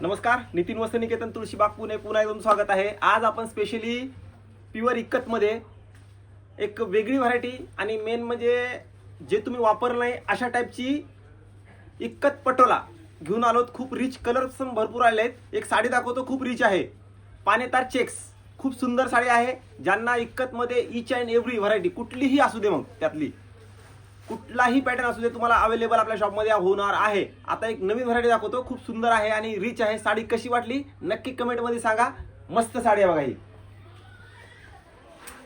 नमस्कार नितीन वसनिकेतन तुळशीबाग पुणे पुन्हा एकदम स्वागत आहे. आज आपण स्पेशली प्युअर इक्कतमध्ये एक वेगळी व्हरायटी आणि मेन म्हणजे जे तुम्ही वापरलं नाही अशा टाईपची इक्कत पटोला घेऊन आलोत खूप रिच कलर्स पण भरपूर आले आहेत. एक साडी दाखवतो खूप रिच आहे. पानेतार चेक्स खूप सुंदर साडी आहे. ज्यांना इक्कतमध्ये ईच अँड एव्हरी व्हरायटी कुठलीही असू दे मग त्यातली. कुठलाही पॅटर्न असू दे तुम्हाला अवेलेबल आपल्या शॉपमध्ये होणार आहे. आता एक नवीन व्हरायटी दाखवतो खूप सुंदर आहे आणि रिच आहे. साडी कशी वाटली? नक्की कमेंटमध्ये सांगा. मस्त साडी आहे बघा ही.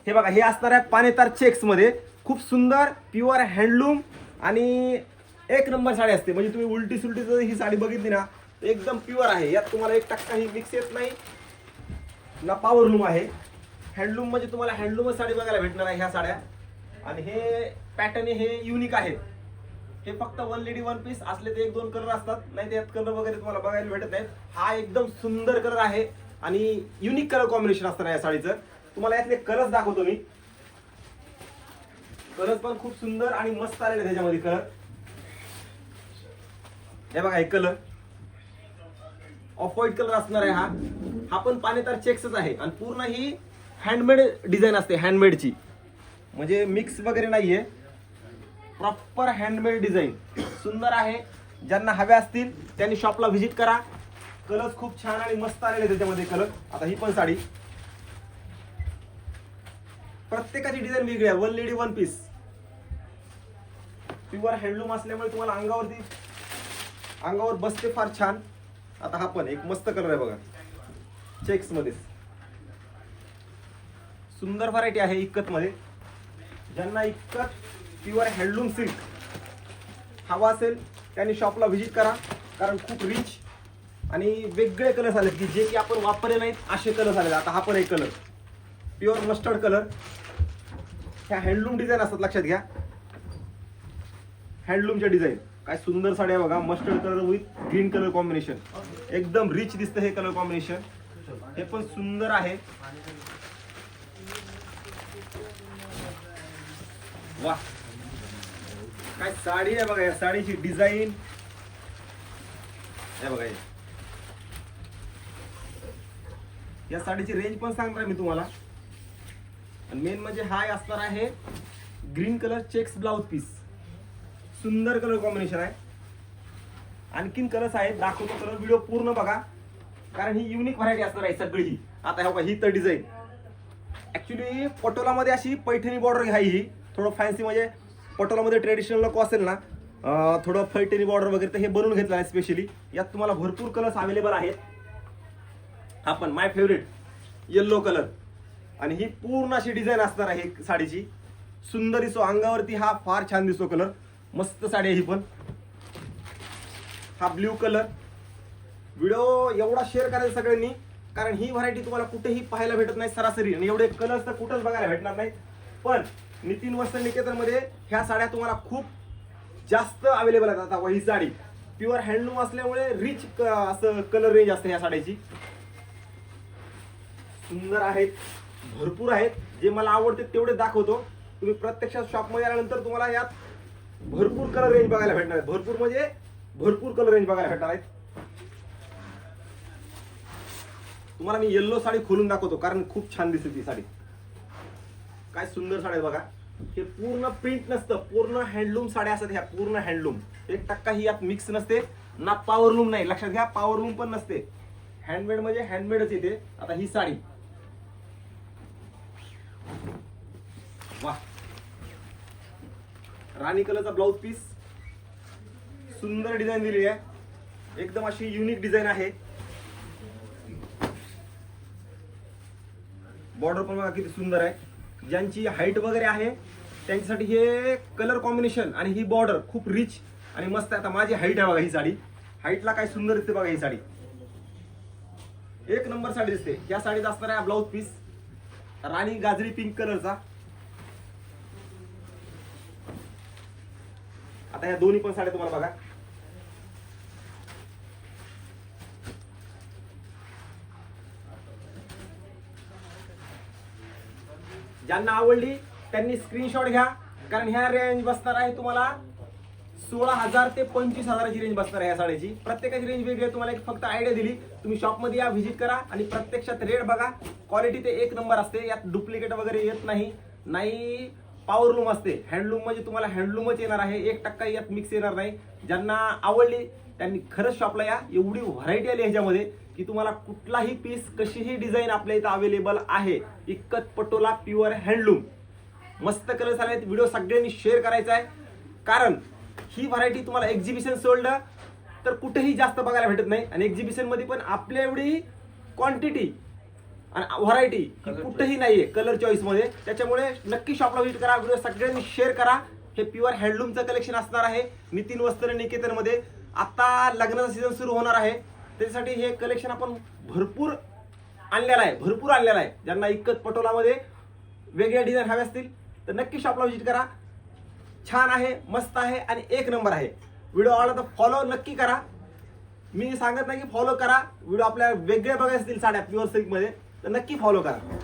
हे बघा हे असणार आहे पानेतार चेक्समध्ये खूप सुंदर प्युअर हँडलूम आणि एक नंबर साडी असते. म्हणजे तुम्ही उलटी सुलटी जर ही साडी बघितली ना एकदम प्युअर आहे. यात तुम्हाला एक टक्का ही मिक्स येत नाही. ना पॉवर लूम आहे. हँडलूम म्हणजे तुम्हाला हँडलूमच साडी बघायला भेटणार आहे ह्या साड्या. आणि हे पॅटर्न हे युनिक आहेत. हे फक्त वन लेडी वन पीस असले ते एक दोन कलर असतात. नाही त्यात कलर वगैरे तुम्हाला बघायला भेटत नाहीत. हा एकदम सुंदर कलर आहे आणि युनिक कलर कॉम्बिनेशन असतं या साडीचं. तुम्हाला यातले कलर्स दाखवतो मी. कलर्स पण खूप सुंदर आणि मस्त आलेले त्याच्यामध्ये कलर हे बघा हे कलर ऑफ व्हाईट कलर असणार आहे हा. हा पण पानेतार चेक्सच आहे आणि पूर्ण ही हँडमेड डिझाईन असते हँडमेडची म्हणजे मिक्स वगैरे नाहीये. प्रॉपर हँडमेड डिझाईन सुंदर आहे. ज्यांना हव्या असतील त्यांनी शॉपला व्हिजिट करा. कलर खूप छान आणि मस्त आलेले त्याच्यामध्ये कलर आता ही पण साडी. प्रत्येकाची डिझाईन वेगळी आहे. One lady one piece pure handloom असल्यामुळे तुम्हाला अंगावरती अंगावर बसते फार छान. आता हा पण एक मस्त कलर आहे बघा. चेक्समध्ये सुंदर व्हरायटी आहे इक्कत मध्ये ज्यांना इक्कत प्युअर हँडलूम सिल्क. हवा असेल त्यांनी शॉपला व्हिजिट करा कारण खूप रिच आणि वेगळे कलर्स आलेत की जे की आपण वापरले नाहीत असे कलर्स आलेत. आता हा पण एक कलर प्युअर मस्टर्ड कलर ह्या हँडलूम डिझाईन असतात लक्षात घ्या. हँडलूमच्या डिझाईन काय सुंदर साड्या बघा mustard colour with green colour combination एकदम रिच दिसतं हे कलर कॉम्बिनेशन हे पण सुंदर आहे. वा काय साडी आहे बघा या साडीची डिझाईन हे बघा या साडीची रेंज पण सांगणार मी तुम्हाला. आणि मेन म्हणजे हाय असणार आहे green colour checks blouse piece सुंदर कलर कॉम्बिनेशन आहे. आणखीन कलर्स आहेत दाखवतो कलर व्हिडिओ पूर्ण बघा. कारण ही युनिक व्हरायटी असणार आहे सगळी. ही आता हे बघा ही तर डिझाईन ऍक्च्युली पटोलामध्ये अशी पैठणी बॉर्डर घ्याय ही. थोडं फॅन्सी म्हणजे पटोलामध्ये ट्रेडिशनल नको असेल ना थोडं फलटेरी बॉर्डर वगैरे तर हे बनवून घेतलं आहे स्पेशली यात तुम्हाला भरपूर कलर्स अवेलेबल आहेत. हा पण माय फेवरेट येल्लो कलर आणि ही पूर्ण अशी डिझाईन असणार आहे साडीची. सुंदर दिसो अंगावरती हा फार छान दिसतो कलर मस्त साडी आहे ही पण. हा ब्ल्यू कलर व्हिडिओ एवढा शेअर करायचा सगळ्यांनी कारण ही व्हरायटी तुम्हाला कुठेही पाहायला भेटत नाही सरासरी. आणि एवढे कलर्स तर कुठंच बघायला भेटणार नाही. पण नितीन वस्त्र निकेतनमध्ये ह्या साड्या तुम्हाला खूप जास्त अवेलेबल आहेत. आता ही साडी प्युअर हँडलूम असल्यामुळे रिच असं कलर रेंज असते ह्या साड्याची सुंदर आहेत भरपूर आहेत. जे मला आवडते तेवढे दाखवतो. तुम्ही प्रत्यक्षात शॉपमध्ये आल्यानंतर तुम्हाला यात भरपूर कलर रेंज बघायला भेटणार आहे भरपूर म्हणजे भरपूर कलर रेंज बघायला भेटणार आहेत. तुम्हाला मी येल्लो साडी खोलून दाखवतो कारण खूप छान दिसते ती साडी. काय सुंदर साड्या बघा. हे पूर्ण प्रिंट नसतं पूर्ण हँडलूम साड्या असतात ह्या पूर्ण हँडलूम एक टक्का ही यात मिक्स नसते ना पॉवरलूम नाही. लक्षात घ्या पॉवरलूम पण नसते. हँडमेड म्हणजे हँडमेडच येते. आता ही साडी. वा राणी कलरचा ब्लाउज पीस सुंदर डिझाईन दिलेली आहे. एकदम अशी युनिक डिझाईन आहे. बॉर्डर पण बघा किती सुंदर आहे. ज्यांची हाईट वगैरे आहे त्यांच्यासाठी हे कलर कॉम्बिनेशन आणि ही बॉर्डर खूप रिच आणि मस्त आहे. आता माझी हाईट आहे बघा ही साडी. हाईटला काय सुंदर दिसते बघा ही साडी. एक नंबर साडी दिसते. या साडीत असणार आहे ब्लाऊज पीस राणी गाजरी पिंक कलरचा आता ह्या दोन्ही पण साड्या तुम्हाला बघा. ज्यांना आवडली त्यांनी स्क्रीनशॉट घ्या. कारण ह्या रेंज बसणार आहे तुम्हाला सोळा हजार ते पंचवीस हजाराची रेंज बसणार आहे या साडीची. प्रत्येकाची रेंज वेगळी आहे. तुम्हाला एक फक्त आयडिया दिली. तुम्ही शॉपमध्ये या व्हिजिट करा आणि प्रत्यक्षात रेट बघा. क्वालिटी ते एक नंबर असते. यात डुप्लिकेट वगैरे येत नाही. नाही पॉवरलूम असते. हँडलूम म्हणजे तुम्हाला हँडलूमच येणार आहे. एक टक्का यात मिक्स येणार नाही. ज्यांना आवडली त्यांनी खरंच शॉपला या. एवढी व्हरायटी आली ह्याच्यामध्ये की तुम्हाला कुठलाही पीस कशीही डिझाईन आपल्या इथं अवेलेबल आहे इक्कत पटोला प्युअर हँडलूम मस्त कलर्स आले आहेत व्हिडिओ सगळ्यांनी शेअर करायचा आहे. कारण ही व्हरायटी तुम्हाला एक्झिबिशन सोडलं तर कुठेही जास्त बघायला भेटत नाही. आणि एक्झिबिशनमध्ये पण आपल्या एवढी क्वांटिटी आणि व्हरायटी ही कुठेही नाहीये कलर चॉईसमध्ये. त्याच्यामुळे नक्की शॉपला व्हिजिट करा. व्हिडिओ सगळ्यांनी शेअर करा. हे प्युअर हँडलूमचं कलेक्शन असणार आहे. नितीन वस्त्र निकेतन आत्ता आता लग्नाचा सीझन सुरू होणार आहे. त्याच्यासाठी हे कलेक्शन आपण भरपूर आणलेलं आहे भरपूर आणलेलं आहे. ज्यांना इक्कत पटोलामध्ये वेगळ्या डिझाईन हवे असतील तर नक्की शॉपला व्हिजिट करा. छान आहे मस्त आहे आणि एक नंबर आहे. व्हिडिओ आवडला तर फॉलो नक्की करा. मी सांगत नाही की फॉलो करा. व्हिडिओ आपल्या वेगळ्या बघायला असतील साड्या प्युअर सिल्कमध्ये तर नक्की फॉलो करा.